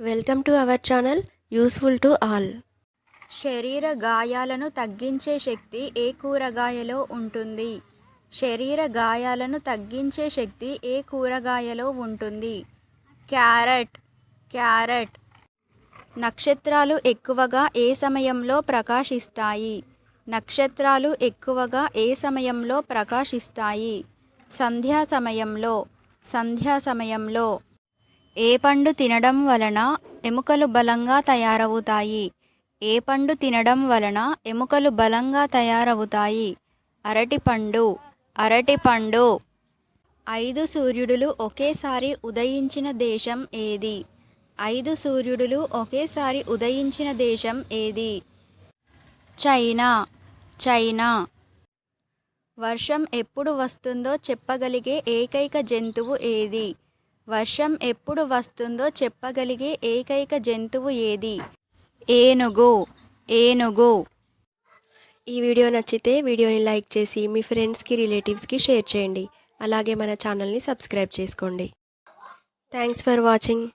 Welcome to our channel useful to all శరీర గాయాలను తగ్గించే శక్తి ఏ కూరగాయలో ఉంటుంది? శరీర గాయాలను తగ్గించే శక్తి ఏ కూరగాయలో ఉంటుంది? Carrot carrot. నక్షత్రాలు ఎక్కువగా ఏ సమయంలో ప్రకాశిస్తాయి? నక్షత్రాలు ఎక్కువగా ఏ సమయంలో ప్రకాశిస్తాయి? సంధ్యా సమయంలో సంధ్యా సమయంలో. ఏ పండు తినడం వలన ఎముకలు బలంగా తయారవుతాయి? ఏ పండు తినడం వలన ఎముకలు బలంగా తయారవుతాయి? అరటిపండు అరటిపండు ఐదు సూర్యుడులు ఒకేసారి ఉదయించిన దేశం ఏది? ఐదు సూర్యుడులు ఒకేసారి ఉదయించిన దేశం ఏది? China China. వర్షం ఎప్పుడు వస్తుందో చెప్పగలిగే ఏకైక జంతువు ఏది? వర్షం ఎప్పుడు వస్తుందో చెప్పగలిగే ఏకైక జంతువు ఏది? ఏనుగు. ఏనుగు. ఈ వీడియో నచ్చితే వీడియోని లైక్ చేసి మీ ఫ్రెండ్స్కి రిలేటివ్స్కి షేర్ చేయండి. అలాగే మన ఛానల్ని సబ్స్క్రైబ్ చేసుకోండి. Thanks for watching.